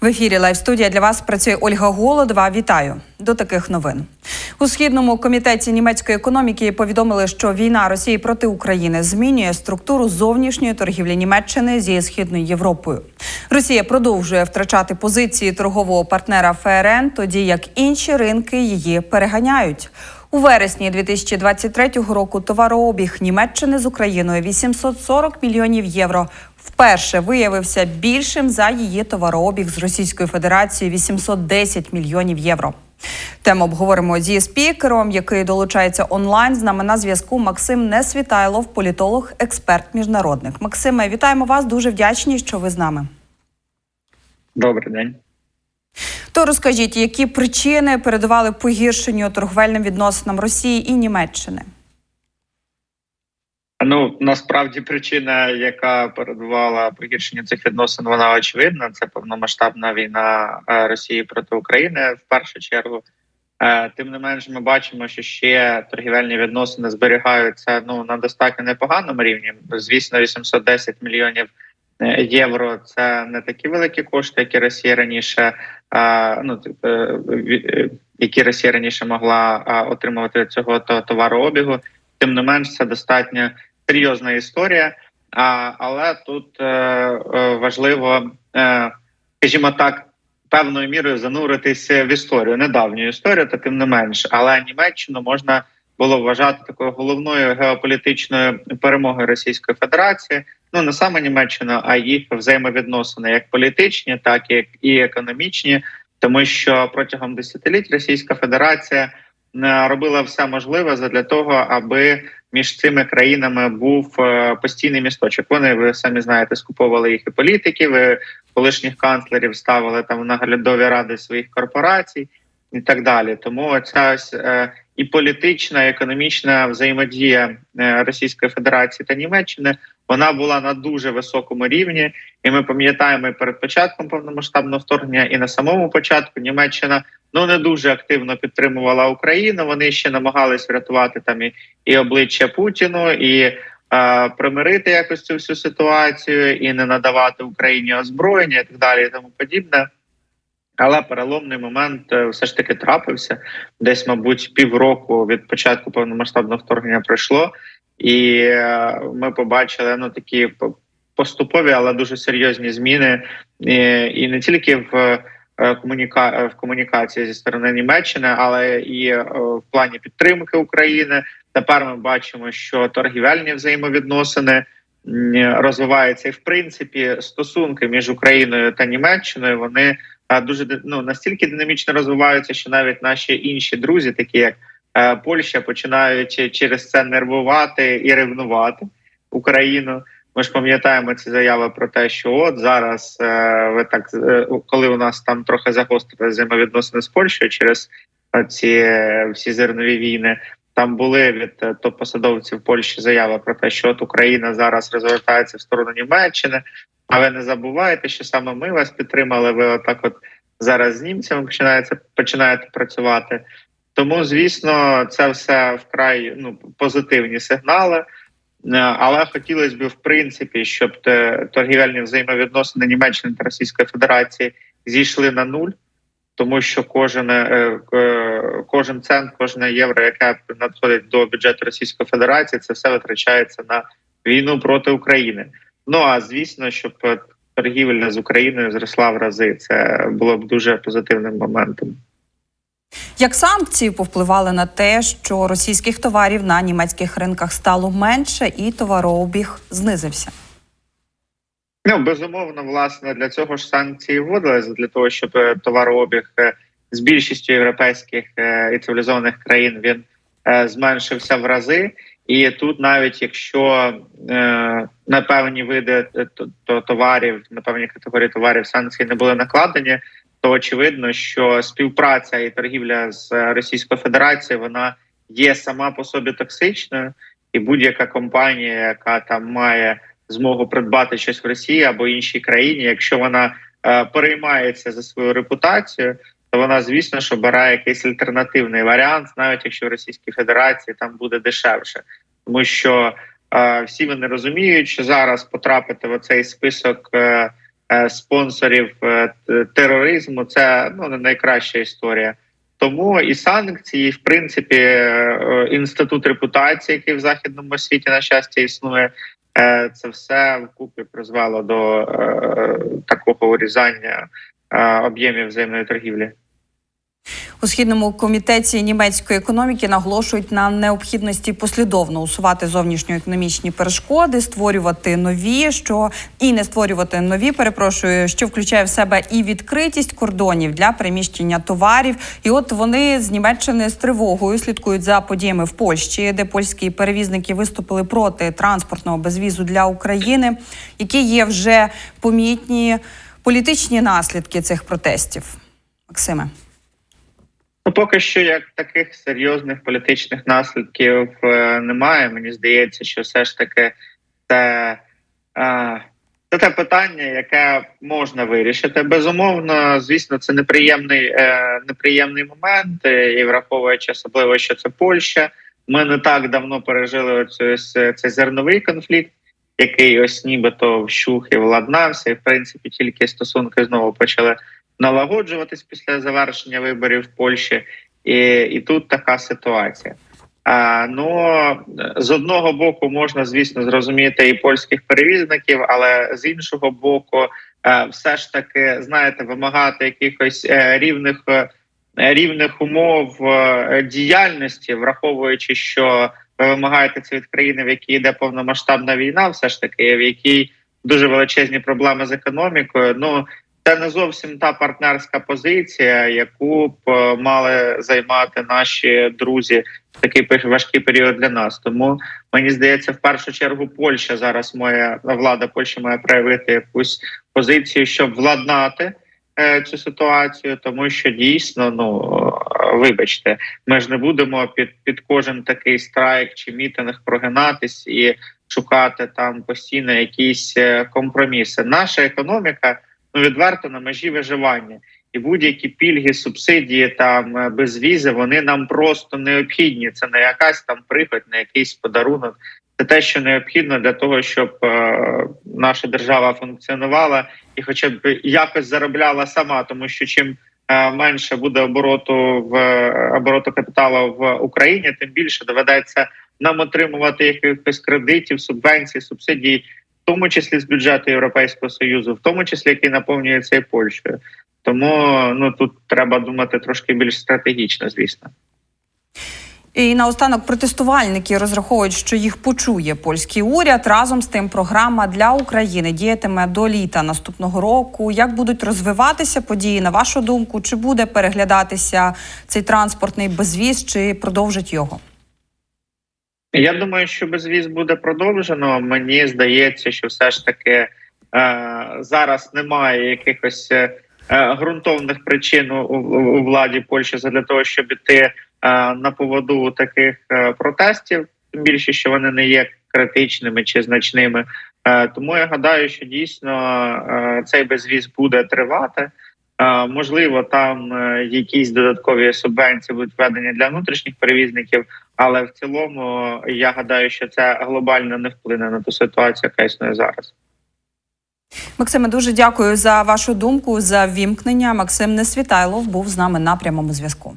В ефірі Лайв студія для вас працює Ольга Голодова. Вітаю до таких новин. У східному комітеті німецької економіки повідомили, що війна Росії проти України змінює структуру зовнішньої торгівлі Німеччини зі східною Європою. Росія продовжує втрачати позиції торгового партнера ФРН, тоді як інші ринки її переганяють. У вересні 2023 року товарообіг Німеччини з Україною 840 мільйонів євро вперше виявився більшим за її товарообіг з Російською Федерацією 810 мільйонів євро. Тему обговоримо зі спікером, який долучається онлайн. З нами на зв'язку Максим Несвітайлов, політолог, експерт, міжнародник. Максиме, вітаємо вас. Дуже вдячні, що ви з нами. Добрий день. То розкажіть, які причини передували погіршенню торговельним відносинам Росії і Німеччини? Ну насправді причина, яка передувала погіршенню цих відносин, вона очевидна. Це повномасштабна війна е, Росії проти України в першу чергу. Е, Тим не менш, ми бачимо, що ще торгівельні відносини зберігаються ну на достатньо непоганому рівні. Звісно, 810 мільйонів євро. Це не такі великі кошти, які Росія раніше ну які Росія раніше могла отримувати цього товарообігу. Тим не менш, це достатньо серйозна історія. А, Але тут е, е, важливо, е, скажімо так, певною мірою зануритися в історію, недавню історію, та тим не менш, але Німеччину можна було вважати такою головною геополітичною перемогою Російської Федерації. Ну не саме Німеччина, а їх взаємовідносини, як політичні, так і економічні, тому що протягом десятиліть Російська Федерація. Робила все можливе для того, аби між цими країнами був е, постійний місточок. Вони ви самі знаєте, скуповували їх і політиків, і колишніх канцлерів ставили там на наглядові ради своїх корпорацій і так далі. Тому ця е, і політична, і економічна взаємодія Російської Федерації та Німеччини вона була на дуже високому рівні, і ми пам'ятаємо і перед початком повномасштабного вторгнення, і на самому початку Німеччина ну не дуже активно підтримувала Україну. Вони ще намагались врятувати там і, і обличчя Путіну і е, примирити якось цю всю ситуацію, і не надавати Україні озброєння і так далі, і тому подібне. Але переломний момент е, все ж таки трапився. Десь, мабуть, півроку від початку повномасштабного вторгнення пройшло, і е, ми побачили ну такі поступові, але дуже серйозні зміни, і, і не тільки в Е, комуніка е, в комунікації зі сторони Німеччини, але і е, в плані підтримки України. Тепер ми бачимо, що торгівельні взаємовідносини розвиваються, і в принципі стосунки між Україною та Німеччиною вони дуже ну настільки динамічно розвиваються, що навіть наші інші друзі, такі як Польща, починають через це нервувати і ревнувати Україну. Ми ж пам'ятаємо ці заяви про те, що от зараз е, ви так е, коли у нас там трохи загострили взаємовідносини з Польщею через ці е, всі зернові війни. Там були від е, топ-посадовців Польщі заяви про те, що от Україна зараз розвертається в сторону Німеччини. А ви не забувайте, що саме ми вас підтримали. Ви отак, от зараз з німцями починаєте починаєте працювати. Тому, звісно, це все вкрай ну позитивні сигнали. Е, але хотілося б в принципі, щоб торгівельні взаємовідносини Німеччини та Російської Федерації зійшли на нуль, тому що кожен е, е, кожен цент, кожне євро, яке надходить до бюджету Російської Федерації, це все витрачається на війну проти України. Ну а звісно, щоб торгівля з Україною зросла в рази, це було б дуже позитивним моментом. Як санкції повпливали на те, що російських товарів на німецьких ринках стало менше, і товарообіг знизився? Ну безумовно, власне, для цього ж санкції вводилися для того, щоб е, товарообіг е, з більшістю європейських е, і цивілізованих країн він зменшився в рази. І тут, навіть якщо на певні види товарів, на певні категорії товарів санкції не були накладені, то очевидно, що співпраця і торгівля з Російською Федерацією вона є сама по собі токсичною, і будь-яка компанія, яка там має змогу придбати щось в Росії або іншій країні, якщо вона е, переймається за свою репутацію, то вона, звісно, що бере якийсь альтернативний варіант, навіть якщо в Російській Федерації там буде дешевше, тому що е, всі вони розуміють, що зараз потрапити в оцей список. Е, е, спонсорів е, тероризму. Це ну не найкраща історія. Тому і санкції, і, в принципі, е, інститут репутації, який в західному світі на щастя існує, е, це все вкупі призвело до е, такого урізання е, об'ємів взаємної торгівлі. У східному комітеті німецької економіки наголошують на необхідності послідовно усувати зовнішньоекономічні перешкоди, створювати нові, що і не створювати нові, перепрошую, що включає в себе і відкритість кордонів для переміщення товарів. І от вони з Німеччини з тривогою слідкують за подіями в Польщі, де польські перевізники виступили проти транспортного безвізу для України, які є вже помітні політичні наслідки цих протестів. Максиме. Ну, поки що як таких серйозних політичних наслідків е, немає. Мені здається, що все ж таки це, е, це те питання, яке можна вирішити. Безумовно, звісно, це неприємний, е, неприємний момент, і враховуючи особливо, що це Польща. Ми не так давно пережили оцю, цей зерновий конфлікт, який ось нібито вщух і владнався, і в принципі тільки стосунки знову почали налагоджуватись після завершення виборів в Польщі, і, і тут така ситуація. А, ну з одного боку можна, звісно, зрозуміти і польських перевізників, але з іншого боку, е, все ж таки знаєте, вимагати якихось е, рівних е, рівних умов діяльності, враховуючи, що ви вимагаєте це від країни, в якій йде повномасштабна війна, все ж таки, в якій дуже величезні проблеми з економікою. Ну це не зовсім та партнерська позиція, яку б е, мали займати наші друзі в такий важкий період для нас. Тому мені здається, в першу чергу Польща зараз має влада Польщі має проявити якусь позицію, щоб владнати цю ситуацію, тому що дійсно, ну е, вибачте, ми ж не будемо під під кожен такий страйк чи мітинг прогинатись і шукати там постійно якісь е, компроміси. Наша економіка ну відверто на межі виживання, і будь-які пільги, субсидії там е, безвізи, вони нам просто необхідні. Це не якась там прихоть, не якийсь подарунок. Це те, що необхідно для того, щоб е, наша держава функціонувала і, хоча б якось заробляла сама, тому що чим е, менше буде обороту в обороту капіталу в Україні, тим більше доведеться нам отримувати якихось кредитів, субвенцій, субсидій, в тому числі з бюджету Європейського союзу, в тому числі який наповнюється і Польщею. Тому ну тут треба думати трошки більш стратегічно, звісно. І наостанок протестувальники розраховують, що їх почує польський уряд. Разом з тим, програма для України діятиме до літа наступного року. Як будуть розвиватися події, на вашу думку, чи буде переглядатися цей транспортний безвіз, чи продовжить його? Я думаю, що безвіз буде продовжено. Мені здається, що все ж таки е, зараз немає якихось е, ґрунтовних причин у, у, владі Польщі для того, щоб іти е, на поводу таких е, протестів. Тим більше, що вони не є критичними чи значними. Е, тому я гадаю, що дійсно е, цей безвіз буде тривати. Е, можливо, там е, якісь додаткові субвенції будуть введені для внутрішніх перевізників, але в цілому я гадаю, що це глобально не вплине на ту ситуацію, яка існує зараз. Максиме, дуже дякую за вашу думку, за вімкнення. Максим Несвітайлов був з нами на прямому зв'язку.